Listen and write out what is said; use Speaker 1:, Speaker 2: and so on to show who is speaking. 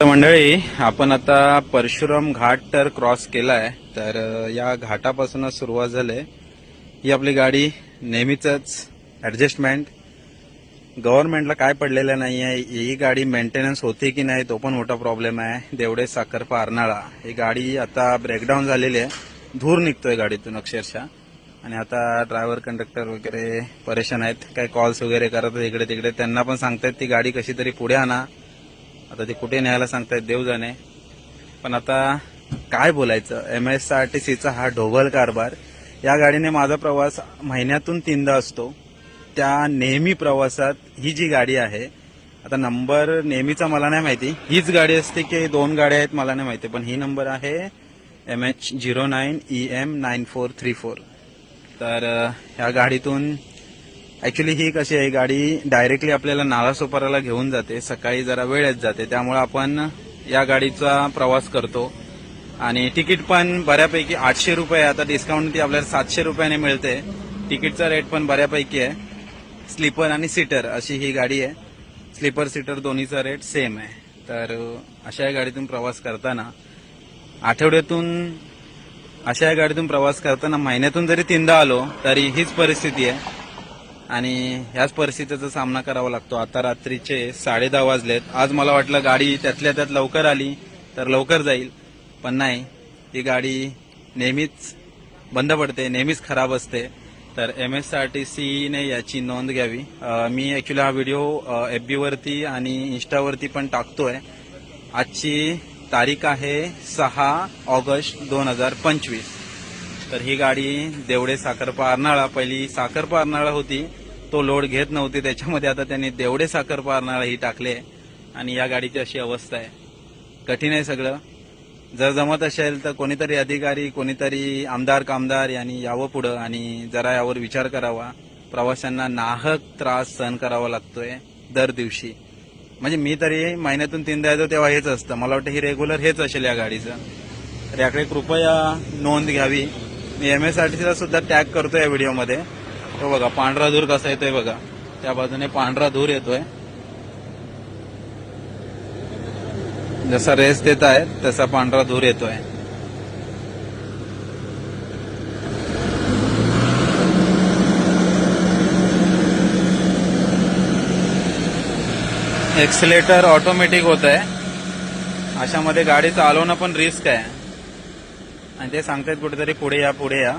Speaker 1: मंडळी आपण आता परशुराम घाट तर क्रॉस केलाय. तर या घाटापासूनच सुरुवात झाली. ही आपली गाडी नेहमीच ऍडजस्टमेंट गव्हर्नमेंटला काय पडलेलं नाही आहे ही गाडी मेंटेनन्स होते की नाही तो पण मोठा प्रॉब्लेम आहे. देवडे साखरपा अर्नाळा ही गाडी आता ब्रेकडाऊन झालेली आहे. धूर निघतोय गाडीतून अक्षरशः. आणि आता ड्रायव्हर कंडक्टर वगैरे परेशान आहेत. काही कॉल्स वगैरे करत आहेत इकडे तिकडे त्यांना पण सांगतायत ती गाडी कशी तरी पुढे आणा. आता ते कुठे न्यायला सांगतायत देव जाणे. पण आता काय बोलायचं? एम एस आर टी सीचा हा ढोबल कारभार. या गाडीने माझा प्रवास महिन्यातून तीनदा असतो. त्या नेहमी प्रवासात ही जी गाडी आहे आता नंबर नेहमीचा मला नाही माहिती. हीच गाडी असते की दोन गाड्या आहेत मला नाही माहिती पण ही नंबर आहे M H zero nine E M nine four three four तर ह्या गाडीतून ऍक्च्युली ही कशी आहे गाडी डायरेक्टली आपल्याला नालासोपाराला घेऊन जाते. सकाळी जरा वेळेत जाते. त्यामुळे आपण या गाडीचा प्रवास करतो. आणि तिकीट पण बऱ्यापैकी आठशे रुपये आता डिस्काउंट ती आपल्याला सातशे रुपयाने मिळते. तिकीटचा रेट पण बऱ्यापैकी आहे. स्लीपर आणि सीटर अशी ही गाडी आहे. स्लीपर सीटर दोन्हीचा रेट सेम आहे. तर अशा या गाडीतून प्रवास करताना आठवड्यातून अशा या गाडीतून प्रवास करताना महिन्यातून जरी तीनदा आलो तरी हीच परिस्थिती आहे. आणि ह्याच परिस्थितीचा सामना करावा लागतो. आता रात्रीचे साडे दहा वाजलेत. आज मला वाटलं गाडी त्यातल्या त्यात लवकर आली तर लवकर जाईल. पण नाही. ही गाडी नेहमीच बंद पडते नेहमीच खराब असते. तर एम एस आर टी सीने याची नोंद घ्यावी. मी ऍक्च्युली हा व्हिडिओ एफ बीवरती आणि इन्स्टावरती पण टाकतोय. आजची तारीख आहे सहा ऑगस्ट दोन हजार पंचवीस. तर ही गाडी देवडे साखरपा अर्नाळा पहिली साखरपा अर्नाळा होती. तो लोड घेत नव्हती. त्याच्यामध्ये आता त्यांनी देवडे साखरपा अर्नाळा ही टाकले. आणि या गाडीची अशी अवस्था आहे. कठीण आहे सगळं. जर जमत असेल तर कोणीतरी अधिकारी कोणीतरी आमदार कामदार यांनी यावं पुढं आणि जरा यावर विचार करावा. प्रवाशांना नाहक त्रास सहन करावा लागतोय दर दिवशी. म्हणजे मी तरी महिन्यातून तीनदा येतो तेव्हा हेच असतं. मला वाटतं ही रेग्युलर हेच असेल या गाडीचं. तर याकडे कृपया नोंद घ्यावी. मी एम एस आर टी सीला सुद्धा टॅग करतो या व्हिडिओमध्ये तो बघा पांढरा धूर कसा येतोय बघा. त्या बाजूने पांढरा धूर येतोय. जसा रेस देत आहे तसा पांढरा धूर येतोय. एक्सिलेटर ऑटोमॅटिक होत आहे अशामध्ये गाडी चालवणं पण रिस्क आहे. आणि ते सांगतायत कुठेतरी पुढे या पुढे या.